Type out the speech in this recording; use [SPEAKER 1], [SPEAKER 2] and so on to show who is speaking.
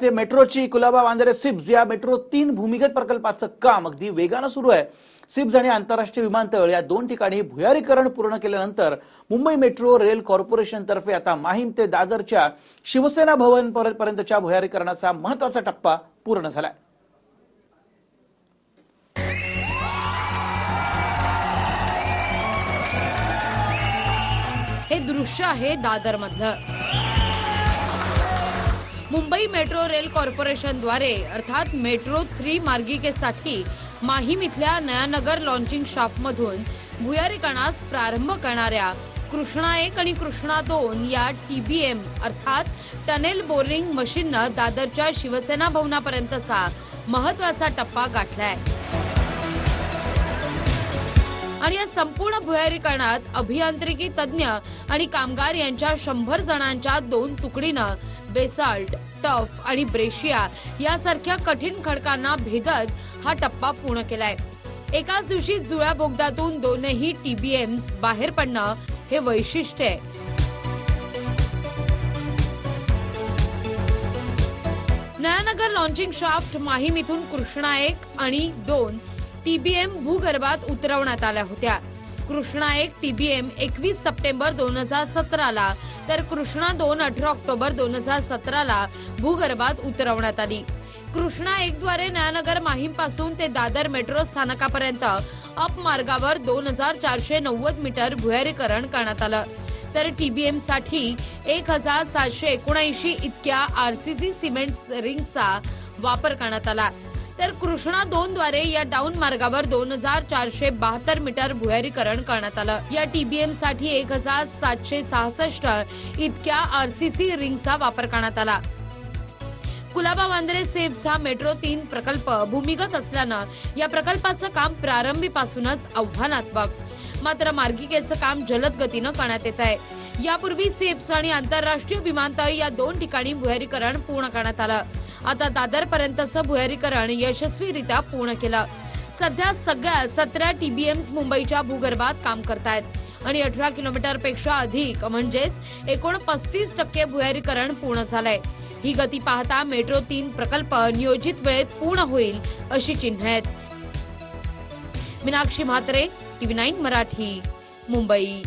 [SPEAKER 1] ते मेट्रोची कुलाबा वांद्रे सिप्स या मेट्रो तीन भूमिगत प्रकल्पाचं काम अगदी वेगानं सुरू आहे. सिप्स आणि आंतरराष्ट्रीय विमानतळ या दोन ठिकाणी भुयारीकरण पूर्ण केल्यानंतर मुंबई मेट्रो रेल कॉर्पोरेशन तर्फे आता माहीम ते दादरच्या शिवसेना भवन पर्यंतच्या भुयारीकरणाचा महत्त्वाचा टप्पा पूर्ण झालाय.
[SPEAKER 2] हे दृश्य आहे दादर मधलं मुंबई मेट्रो रेल कॉर्पोरेशनद्वारे अर्थात मेट्रो थ्री मार्गिकेसाठी माहीम इथल्या नयानगर लॉन्चिंग शॉपमधून भुयारीकरणास प्रारंभ करणाऱ्या कृष्णा एक आणि कृष्णा दोन या टी बी एम अर्थात टनेल बोरिंग मशीननं दादरच्या शिवसेना भवनापर्यंतचा महत्त्वाचा टप्पा गाठलाय. आणि या संपूर्ण भुयारीकरणात अभियांत्रिकी तज्ज्ञ आणि कामगार यांच्या शंभर जणांच्या दोन तुकडीनं बेसाल्ट टफ आणि ब्रेशिया यासारख्या कठीण खडकांना भेदत हा टप्पा पूर्ण केलाय. एकाच दिवशी जुळ्या बोगदातून दोनही टीबीएम्स बाहेर पडणं हे वैशिष्ट्य आहे. नयानगर लॉन्चिंग शाफ्ट माहीम इथून कृष्णा एक आणि दोन टीबीएम भूगर्भात उतरवण्यात आल्या होत्या. कृष्णा एक टीबीएम एकवीस सप्टेंबर दोन हजार सतराला. तर कृष्णा दोन अठरा ऑक्टोबर दोन हजार सतराला भूगर्भात उतरवण्यात आली. कृष्णा एक द्वारे नयानगर माहीमपासून ते दादर मेट्रो स्थानकापर्यंत अप मार्गावर दोन हजार चारशे नव्वद मीटर भुयारीकरण करण्यात आलं. तर टीबीएमसाठी एक हजार सातशे एकोणऐंशी इतक्या आरसीसी सिमेंट रिंगचा वापर करण्यात आला. तर कृष्णा दोन द्वारे या डाऊन मार्गावर दोन हजार चारशे बहात्तर मीटर भुयारीकरण करण्यात आलं. या टीबीएमसाठी एक हजार सातशे सहासष्ट इतक्या आरसीसी रिंगचा वापर करण्यात आला. कुलाबा वांद्रे सेब्स हा मेट्रो तीन प्रकल्प भूमिगत असल्यानं या प्रकल्पाचं काम प्रारंभीपासूनच आव्हानात्मक. मात्र मार्गिकेचं काम जलद गतीनं करण्यात येत आहे. यापूर्वी सेप्स आणि आंतरराष्ट्रीय विमानतळ या दोन ठिकाणी भुयारीकरण पूर्ण करण्यात आलं. आता दादरपर्यंतचं भुयारीकरण यशस्वीरित्या पूर्ण केलं. सध्या सगळ्या सतरा टीबीएम्स मुंबईच्या भूगर्भात काम करतायत. आणि अठरा किलोमीटरपेक्षा अधिक म्हणजेच एकूण पस्तीस टक्के भुयारीकरण पूर्ण झालंय. ही गती पाहता मेट्रो तीन प्रकल्प नियोजित वेळेत पूर्ण होईल अशी चिन्ह आहेत. Meenakshi Mhatre TV nine Marathi Mumbai.